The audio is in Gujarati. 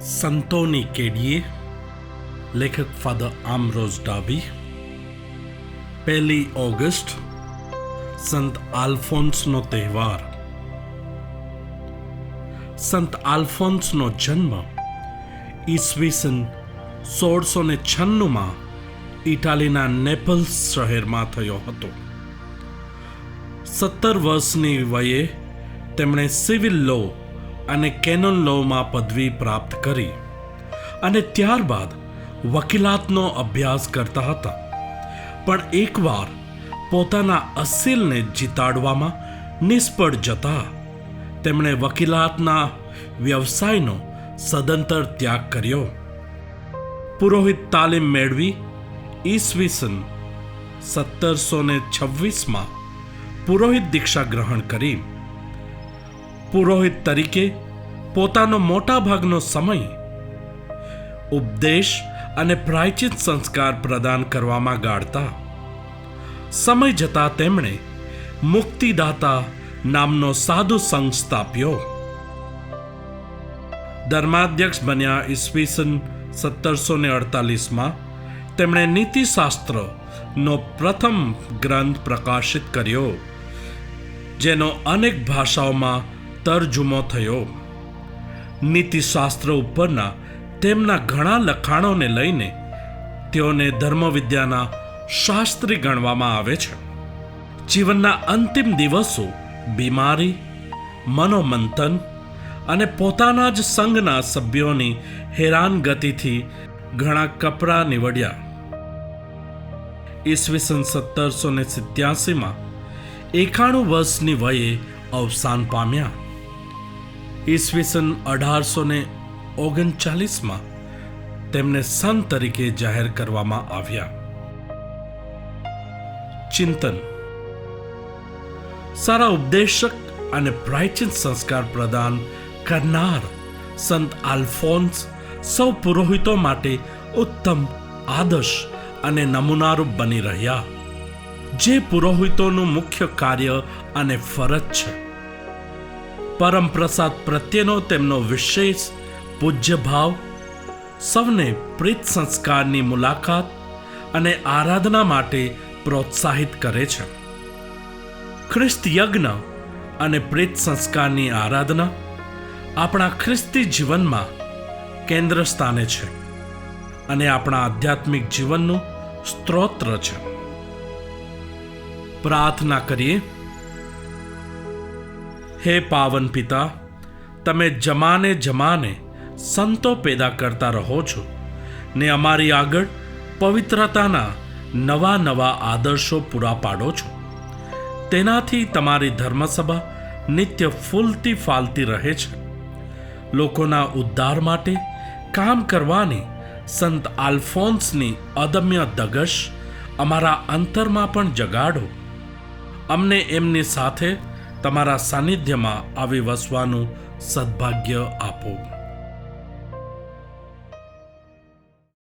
સંતોની કેડીએ, લેખક ફાધર આમરોઝ ડાબી પહેલી ઓગસ્ટ, સંત આલ્ફોન્સનો તહેવાર. સંત આલ્ફોન્સનો જન્મ ઈસવીસન સોળસો ને છન્નુંમાં ઇટાલીના નેપલ્સ શહેરમાં થયો હતો. સત્તર વર્ષની વયે તેમણે સિવિલ લો અને કેનોન લોમાં પદવી પ્રાપ્ત કરી. અને ત્યારબાદ વકીલાતનો અભ્યાસ કરતા હતા. પણ એકવાર પોતાના અસીલને જીતાડવામાં નિષ્ફળ જતા તેમણે વકીલાતના વ્યવસાયનો સદંતર ત્યાગ કર્યો. પુરોહિત તાલીમ મેળવી ઈસવીસન સત્તરસો ને છવ્વીસમાં પુરોહિત દીક્ષા ગ્રહણ કરી. પુરોહિત તરીકે પોતાનો મોટા ભાગનો સમય ઉપદેશ અને પ્રાયચિત સંસ્કાર પ્રદાન કરવામાં ગાળતા. સમય જતા તેમણે મુક્તિદાતા નામનો સાધુ સંઘ સ્થાપ્યો. ધર્માધ્યક્ષ બન્યા ઈસવીસન સત્તરસો ને અડતાલીસમાં તેમણે નીતિશાસ્ત્ર નો પ્રથમ ગ્રંથ પ્રકાશિત કર્યો, જેનો અનેક ભાષાઓમાં તરજુમો થયો. નીતિશાસ્ત્ર ઉપરના તેમના ઘણા લખાણોને લઈને તેઓને ધર્મવિદ્યાના શાસ્ત્રી ગણવામાં આવે છે. જીવનના અંતિમ દિવસો બીમારી, મનોમંથન અને પોતાના જ સંઘના સભ્યોની હેરાનગતિથી ઘણા કપરા નીવડ્યા. ઈસવીસન સત્તરસો ને સિત્યાસીમાં એકાણું વર્ષની વયે અવસાન પામ્યા. ઈસવીસન અઢારસો ને ઓગણચાલીસમાં તેમને સંત તરીકે જાહેર કરવામાં આવ્યા. ચિંતન. સારા ઉપદેશક અને પ્રાચીન સંસ્કાર પ્રદાન કરનાર સંત આલ્ફોન્સ સૌ પુરોહિતો માટે ઉત્તમ આદર્શ અને નમૂનારૂપ બની રહ્યા. જે પુરોહિતોનું મુખ્ય કાર્ય અને ફરજ છે. પરમ પ્રસાદ પ્રત્યેનો તેમનો વિશેષ પૂજ્ય ભાવ, સૌને પ્રીત સંસ્કારની મુલાકાત અને આરાધના માટે પ્રોત્સાહિત કરે છે. ખ્રિસ્ત યજ્ઞ અને પ્રીત સંસ્કારની આરાધના આપણા ખ્રિસ્તી જીવનમાં કેન્દ્ર સ્થાને છે અને આપણા આધ્યાત્મિક જીવનનું સ્ત્રોત્ર છે. પ્રાર્થના કરીએ. હે પાવન પિતા, તમે જમાને જમાને સંતો પેદા કરતા રહો છો ને અમારી આગળ પવિત્રતાના નવા નવા આદર્શો પૂરા પાડો છો. તેનાથી તમારી ધર્મસભા નિત્ય ફૂલતી ફાલતી રહે છે. લોકોના ઉદ્ધાર માટે કામ કરવાની સંત આલ્ફોન્સની અદમ્ય દગશ અમારા અંતરમાં પણ જગાડો. અમને એમની સાથે તમારા સાનિધ્યમાં આવી વસવાનું સદભાગ્ય આપો.